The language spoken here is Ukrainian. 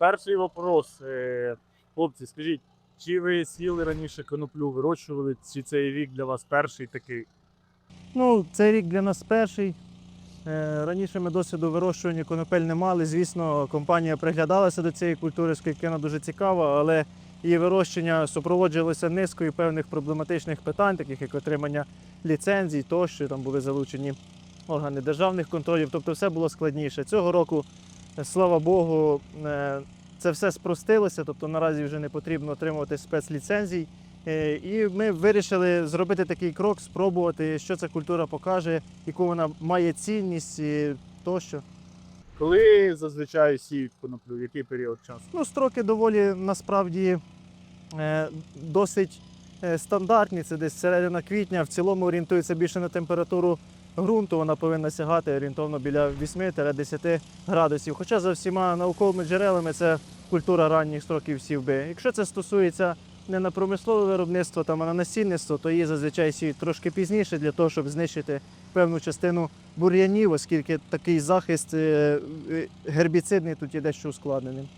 Перший вопрос. Е, Хлопці, скажіть, чи ви сіли раніше коноплю, вирощували, чи цей рік для вас перший такий? Ну, цей рік для нас перший. Е, Раніше ми досвіду вирощування конопель не мали. Звісно, компанія приглядалася до цієї культури, оскільки вона дуже цікава, але її вирощення супроводжувалося низкою певних проблематичних питань, таких як отримання ліцензій тощо, там були залучені органи державних контролів, тобто все було складніше. Цього року, слава Богу, е, це все спростилося, тобто наразі вже не потрібно отримувати спецліцензій. Е, І ми вирішили зробити такий крок, спробувати, що ця культура покаже, яку вона має цінність і тощо. Коли зазвичай сіють коноплю, який період часу? Ну, строки доволі насправді е, досить е, стандартні. Це десь середина квітня. В цілому орієнтується більше на температуру ґрунту. Вона повинна сягати орієнтовно біля 8-10 градусів. Хоча за всіма науковими джерелами це культура ранніх строків сівби. Якщо це стосується не на промислове виробництво, там, а на насінництво, то її зазвичай сіють трошки пізніше для того, щоб знищити певну частину бур'янів, оскільки такий захист е, е, гербіцидний тут є дещо ускладнений.